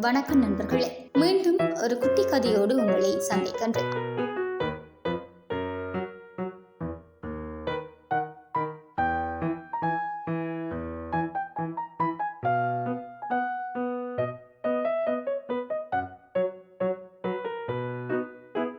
வணக்கம் நண்பர்களே. மீண்டும் ஒரு குட்டி கதையோடு உங்களை சந்திக்கின்றேன்.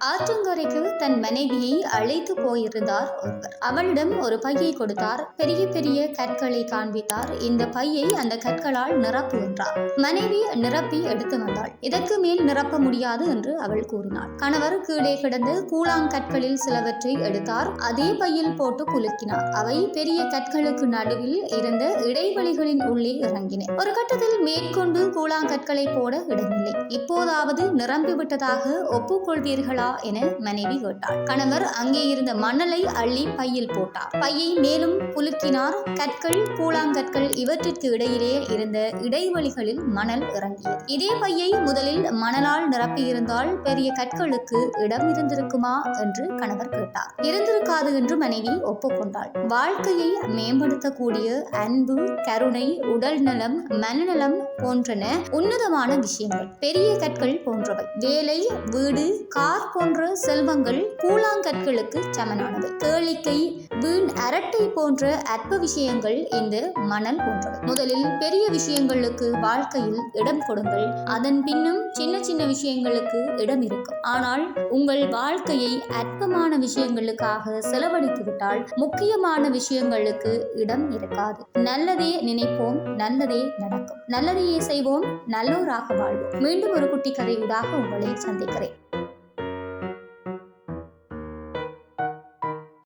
ஆற்றங்கரைக்கு தன் மனைவியை அழைத்து போயிருந்தார் ஒருவர். அவளிடம் ஒரு பையை கொடுத்தார். பெரிய பெரிய கற்களை காண்பித்தார். இந்த பையை அந்த கற்களால் நிரப்பு என்றார் மனைவி நிரப்பி எடுத்து வந்தாள். இதற்கு மேல் நிரப்ப முடியாது என்று அவள் கூறினாள். கணவர் கீழே கிடந்து கூழாங்கற்களில் சிலவற்றை எடுத்தார். அதே பையில் போட்டு குலுக்கினார். அவை பெரிய கற்களுக்கு நடுவில் இருந்த இடைவெளிகளின் உள்ளே இறங்கின. ஒரு கட்டத்தில் மேற்கொண்டு கூழாங்கற்களை போட இடமில்லை. இப்போதாவது நிரம்பிவிட்டதாக ஒப்புக்கொள்வீர்களா என மனைவி கேட்டாள். கணவர் அங்கே இருந்த மணலை அள்ளி பையில் போட்டார். பையை மேலும் குலுக்கினார். கற்கள் கூழாங்கற்கள் இவற்றிற்கு இடையிலே இருந்த இடைவெளிகளில் மணல் இறங்கியது. இதே பையை முதலில் மணலால் நிரப்பியிருந்தால் பெரிய கற்களுக்கு இடம் இருந்திருக்குமா என்று கணவர் கேட்டார். இருந்திருக்காது என்று மனைவி ஒப்புக்கொண்டாள். வாழ்க்கையை மேம்படுத்தக்கூடிய அன்பு கருணை உடல் நலம் மனநலம் போன்றன உன்னதமான விஷயங்கள். பெரிய கற்கள் போன்றவை. வேலை வீடு கார் போன்ற செல்வங்கள் கூழாங்கற்களுக்கு சமனானது. கேளிக்கை வீண் அரட்டை போன்ற அற்ப விஷயங்கள் இந்த மணல் போன்றவை முதலில் பெரிய விஷயங்களுக்கு வாழ்க்கையில் இடம் கொடுங்கள். அதன் பின்னும் சின்ன சின்ன விஷயங்களுக்கு இடம் இருக்கும். ஆனால் உங்கள் வாழ்க்கையை அற்பமான விஷயங்களுக்காக செலவழித்து விட்டால் முக்கியமான விஷயங்களுக்கு இடம் இருக்காது. நல்லதே நினைப்போம் நல்லதே நடக்கும். நல்லதையே செய்வோம் நல்லோராக வாழ்வோம். மீண்டும் ஒரு குட்டி கதையூடாக உங்களை சந்திக்கிறேன்.